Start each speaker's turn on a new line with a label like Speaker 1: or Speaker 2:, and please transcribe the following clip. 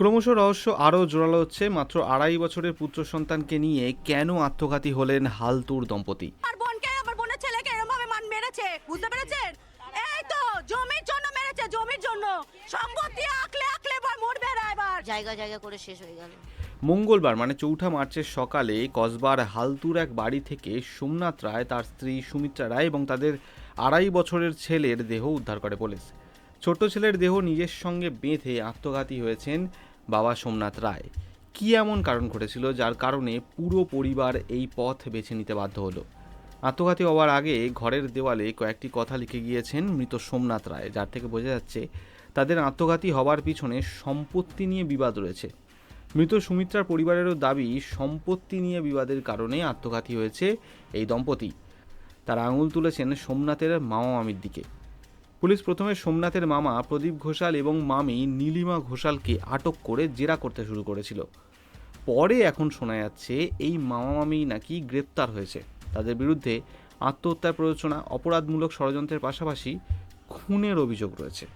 Speaker 1: ক্রমশ রহস্য আরও জোরালো হচ্ছে। মাত্র আড়াই বছরের পুত্র সন্তানকে নিয়ে কেন আত্মঘাতী হলেন হালতুর দম্পতি?
Speaker 2: আমার বোনকে আমার বোনের ছেলেকে এরকম ভাবে মান মেরেছে বুঝতে পেরেছেন? এই তো জমির জন্য মেরেছে জমির জন্য। সম্পত্তি আকলে আকলে এবার মরবে না এবার।
Speaker 3: জায়গা জায়গা করে শেষ হয়ে গেল।
Speaker 1: মঙ্গলবার মানে চৌঠা মার্চের সকালে কসবার হালতুর এক বাড়ি থেকে সোমনাথ রায় তার স্ত্রী সুমিত্রা রায় এবং তাদের আড়াই বছরের ছেলের দেহ উদ্ধার করে পুলিশ। ছোট ছেলের দেহ নিজের সঙ্গে বেঁধে আত্মঘাতী হয়েছেন বাবা সোমনাথ রায়। কী এমন কারণ ঘটেছিল যার কারণে পুরো পরিবার এই পথ বেছে নিতে বাধ্য হলো? আত্মঘাতী হওয়ার আগে ঘরের দেওয়ালে কয়েকটি কথা লিখে গিয়েছেন মৃত সোমনাথ রায়, যার থেকে বোঝা যাচ্ছে তাদের আত্মঘাতী হওয়ার পিছনে সম্পত্তি নিয়ে বিবাদ রয়েছে। মৃত সুমিত্রার পরিবারেরও দাবি, সম্পত্তি নিয়ে বিবাদের কারণে আত্মঘাতী হয়েছে এই দম্পতি। তারা আঙুল তুলেছেন সোমনাথের মামা মামির দিকে। পুলিশ প্রথমে সোমনাথের মামা প্রদীপ ঘোষাল এবং মামি নীলিমা ঘোষালকে আটক করে জেরা করতে শুরু করেছিল। পরে এখন শোনা যাচ্ছে এই মামা মামি নাকি গ্রেপ্তার হয়েছে। তাদের বিরুদ্ধে আত্মহত্যার প্ররোচনা, অপরাধমূলক ষড়যন্ত্রের পাশাপাশি খুনের অভিযোগ রয়েছে।